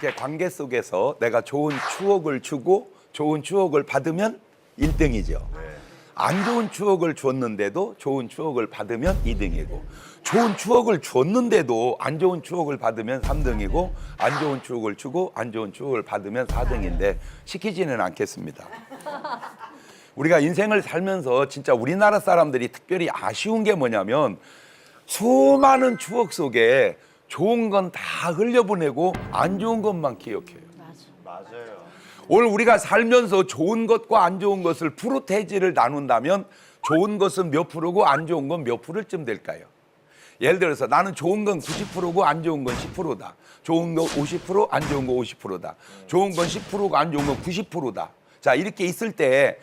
이렇게 관계 속에서 내가 좋은 추억을 주고 좋은 추억을 받으면 1등이죠. 안 좋은 추억을 줬는데도 좋은 추억을 받으면 2등이고 좋은 추억을 줬는데도 안 좋은 추억을 받으면 3등이고 안 좋은 추억을 주고 안 좋은 추억을 받으면 4등인데 시키지는 않겠습니다. 우리가 인생을 살면서 진짜 우리나라 사람들이 특별히 아쉬운 게 뭐냐면 수많은 추억 속에 좋은 건 다 흘려보내고 안 좋은 것만 기억해요. 맞아요. 오늘 우리가 살면서 좋은 것과 안 좋은 것을 프로테이지를 나눈다면 좋은 것은 몇 프로고 안 좋은 건 몇 프로쯤 될까요? 예를 들어서 나는 좋은 건 90%고 안 좋은 건 10%다. 좋은 거 50%, 안 좋은 거 50%다. 좋은 건 10%고 안 좋은 건 90%다. 자, 이렇게 있을 때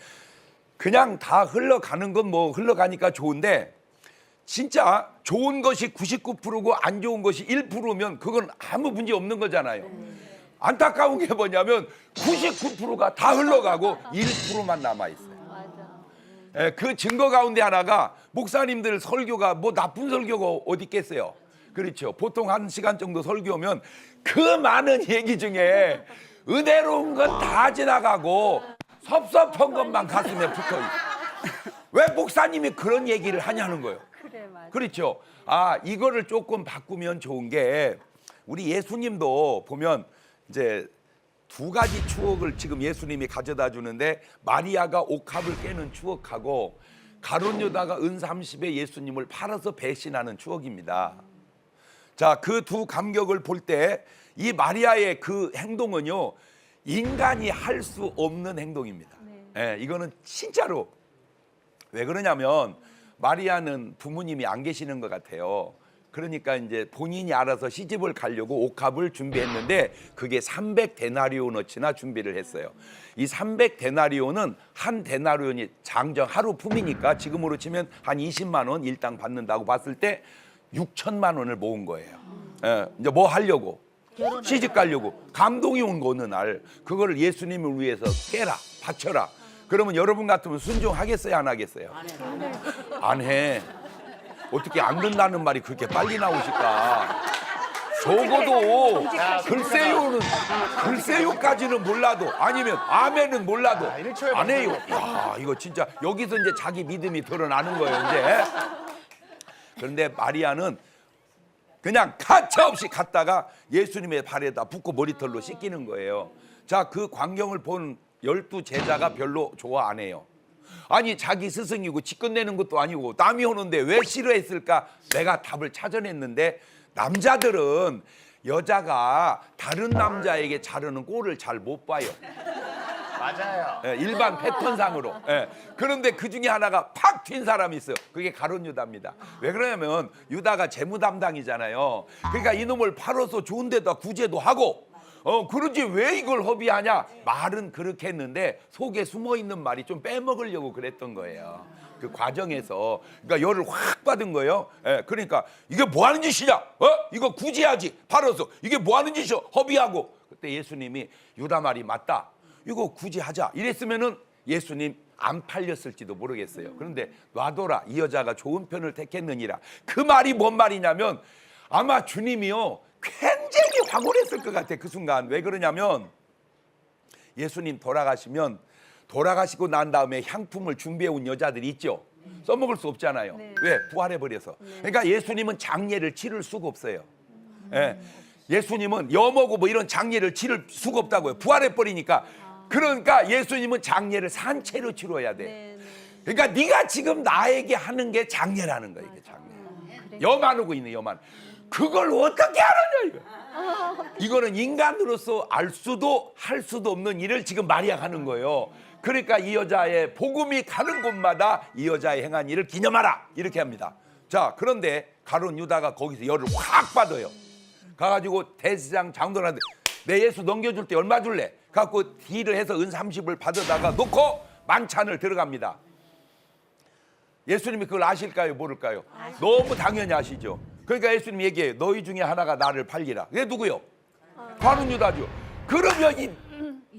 그냥 다 흘러가는 건 뭐 흘러가니까 좋은데 진짜 좋은 것이 99%고 안 좋은 것이 1%면 그건 아무 문제 없는 거잖아요. 안타까운 게 뭐냐면 99%가 다 흘러가고 1%만 남아 있어요. 예, 그 증거 가운데 하나가 목사님들 설교가 뭐 나쁜 설교가 어디 있겠어요. 그렇죠. 보통 한 시간 정도 설교면 그 많은 얘기 중에 은혜로운 건 다 지나가고 섭섭한 것만 가슴에 붙어 있어. 왜 목사님이 그런 얘기를 하냐는 거예요. 그래 맞아. 그렇죠. 아 이거를 조금 바꾸면 좋은 게 우리 예수님도 보면 이제 두 가지 추억을 지금 예수님이 가져다 주는데 마리아가 옥합을 깨는 추억하고 가론 유다가 은 30에 예수님을 팔아서 배신하는 추억입니다. 자, 그 두 감격을 볼 때 이 마리아의 그 행동은요, 인간이 할 수 없는 행동입니다. 예, 이거는 진짜로 왜 그러냐면 마리아는 부모님이 안 계시는 것 같아요. 그러니까 이제 본인이 알아서 시집을 가려고 옥합을 준비했는데 그게 300데나리온어치나 준비를 했어요. 이 300데나리온은 한 데나리온이 장정 하루 품이니까 지금으로 치면 한 20만 원 일당 받는다고 봤을 때 6천만 원을 모은 거예요. 예, 이제 뭐 하려고? 시집 가려고 감동이 온거 어느 날 그거를 예수님을 위해서 깨라 바쳐라 그러면 여러분 같으면 순종하겠어요? 안 하겠어요? 안 해 어떻게 안 된다는 말이 그렇게 빨리 나오실까? 적어도 글쎄요는 글쎄요까지는 몰라도 아니면 아멘은 몰라도 아, 안 해요. 야 이거 진짜 여기서 이제 자기 믿음이 드러나는 거예요 이제. 그런데 마리아는 그냥 가차 없이 갔다가 예수님의 발에다 붓고 머리털로 씻기는 거예요. 자, 그 광경을 본 열두 제자가 별로 좋아 안 해요. 아니 자기 스승이고 직권내는 것도 아니고 남이 오는데 왜 싫어했을까? 내가 답을 찾아냈는데 남자들은 여자가 다른 남자에게 자르는 꼴을 잘 못 봐요. 맞아요. 예, 일반 패턴상으로. 예. 그런데 그 중에 하나가 팍 튄 사람이 있어요. 그게 가론 유다입니다. 왜 그러냐면 유다가 재무 담당이잖아요. 그러니까 이놈을 팔아서 좋은 데다 구제도 하고 어 그런지 왜 이걸 허비하냐? 말은 그렇게 했는데 속에 숨어 있는 말이 좀 빼먹으려고 그랬던 거예요. 그 과정에서 그러니까 열을 확 받은 거예요. 예, 그러니까 이게 뭐 하는 짓이냐? 어? 이거 구제하지. 팔아서 이게 뭐 하는 짓이야? 허비하고. 그때 예수님이 유다 말이 맞다. 이거 굳이 하자 이랬으면은 예수님 안 팔렸을지도 모르겠어요. 그런데 놔둬라 이 여자가 좋은 편을 택했느니라. 그 말이 뭔 말이냐면 아마 주님이요 굉장히 황홀했을 것 같아 그 순간 왜 그러냐면 예수님 돌아가시면 돌아가시고 난 다음에 향품을 준비해 온 여자들이 있죠. 써먹을 수 없잖아요. 왜 부활해 버려서. 그러니까 예수님은 장례를 치를 수가 없어요. 예. 예수님은 여모고 뭐 이런 장례를 치를 수가 없다고요. 부활해 버리니까. 그러니까 예수님은 장례를 산채로 치러야 돼. 네, 네. 그러니까 네가 지금 나에게 하는 게 장례라는 거야 이게 장례. 여만하고 있는 여만. 그걸 어떻게 알았냐 이거. 이거는 인간으로서 알 수도 할 수도 없는 일을 지금 마리아 하는 거예요. 그러니까 이 여자의 복음이 가는 곳마다 이 여자의 행한 일을 기념하라 이렇게 합니다. 자 그런데 가론 유다가 거기서 열을 확 받아요. 가가지고 대시장 장도한테 내 예수 넘겨줄 때 얼마 줄래? 갖고 딜을 해서 은 30을 받아다가 놓고 만찬을 들어갑니다. 예수님이 그걸 아실까요? 모를까요? 너무 당연히 아시죠. 그러니까 예수님 얘기해요. 너희 중에 하나가 나를 팔리라. 그게 누구요? 바로 유다죠. 그러면 이,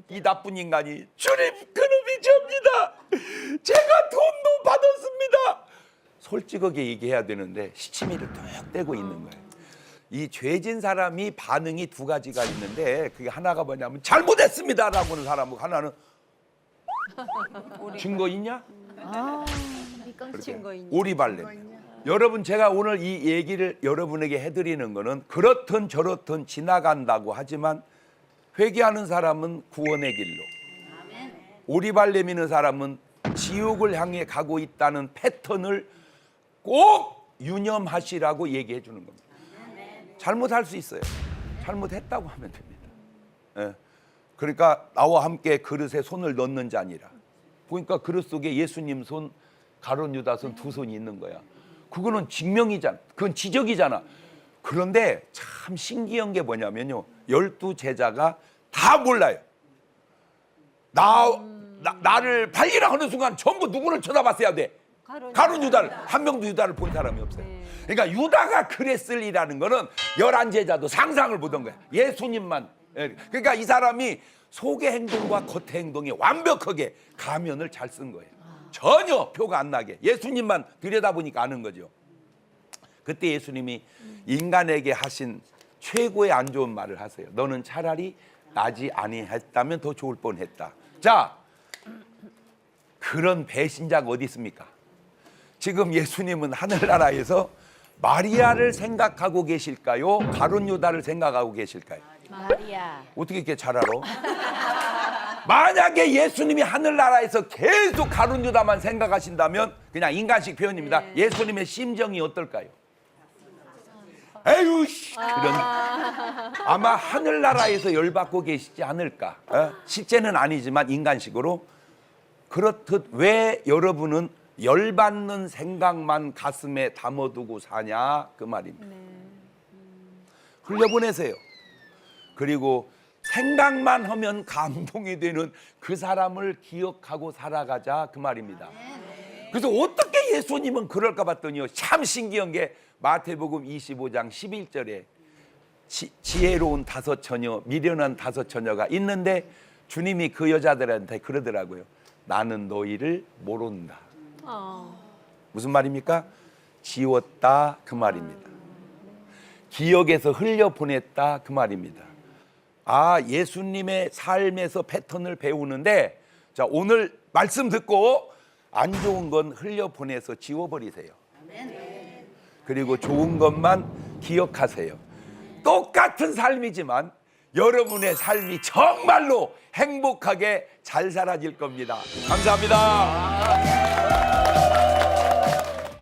이 나쁜 인간이 주님 그놈이 접니다. 제가 돈도 받았습니다. 솔직하게 얘기해야 되는데 시치미를 뚝 떼고 있는 거예요. 이 죄진 사람이 반응이 두 가지가 있는데 그게 하나가 뭐냐면 잘못했습니다라고 하는 사람하고 하나는 증거 있냐? 증거 있냐? 오리발레. 여러분 제가 오늘 이 얘기를 여러분에게 해드리는 거는 그렇든 저렇든 지나간다고 하지만 회개하는 사람은 구원의 길로 오리발레 미는 사람은 지옥을 향해 가고 있다는 패턴을 꼭 유념하시라고 얘기해 주는 겁니다. 잘못할 수 있어요. 잘못했다고 하면 됩니다. 예. 그러니까 나와 함께 그릇에 손을 넣는 자니라. 보니까 그릇 속에 예수님 손, 가론 유다 손 두 손이 있는 거야. 그거는 증명이잖아. 그건 지적이잖아. 그런데 참 신기한 게 뭐냐면요. 열두 제자가 다 몰라요. 나, 나 나를 발리라 하는 순간 전부 누구를 쳐다봤어야 돼. 가론 가론 유다를 한 명도 유다를 본 사람이 없어요. 그러니까 유다가 그랬을리라는 거는 열한 제자도 상상을 보던 거야. 예수님만. 예. 그러니까 이 사람이 속의 행동과 겉의 행동이 완벽하게 가면을 잘 쓴 거예요. 전혀 표가 안 나게 예수님만 들여다보니까 아는 거죠. 그때 예수님이 인간에게 하신 최고의 안 좋은 말을 하세요. 너는 차라리 나지 아니했다면 더 좋을 뻔했다. 자, 그런 배신자가 어디 있습니까? 지금 예수님은 하늘나라에서 마리아를 생각하고 계실까요? 가론 유다를 생각하고 계실까요? 마리아. 어떻게 이렇게 잘 알아? 만약에 예수님이 하늘나라에서 계속 가론 유다만 생각하신다면 그냥 인간식 표현입니다. 예수님의 심정이 어떨까요? 에휴 씨 그런 아마 하늘나라에서 열받고 계시지 않을까? 어? 실제는 아니지만 인간식으로 그렇듯 왜 여러분은 열받는 생각만 가슴에 담아두고 사냐 그 말입니다. 흘려보내세요. 그리고 생각만 하면 감동이 되는 그 사람을 기억하고 살아가자 그 말입니다. 그래서 어떻게 예수님은 그럴까 봤더니요. 참 신기한 게 마태복음 25장 11절에 지, 지혜로운 다섯 처녀, 미련한 다섯 처녀가 있는데 주님이 그 여자들한테 그러더라고요. 나는 너희를 모른다. 무슨 말입니까? 지웠다 그 말입니다. 기억에서 흘려 보냈다 그 말입니다. 아 예수님의 삶에서 패턴을 배우는데 자 오늘 말씀 듣고 안 좋은 건 흘려 보내서 지워버리세요. 그리고 좋은 것만 기억하세요. 똑같은 삶이지만 여러분의 삶이 정말로 행복하게 잘 살아질 겁니다. 감사합니다.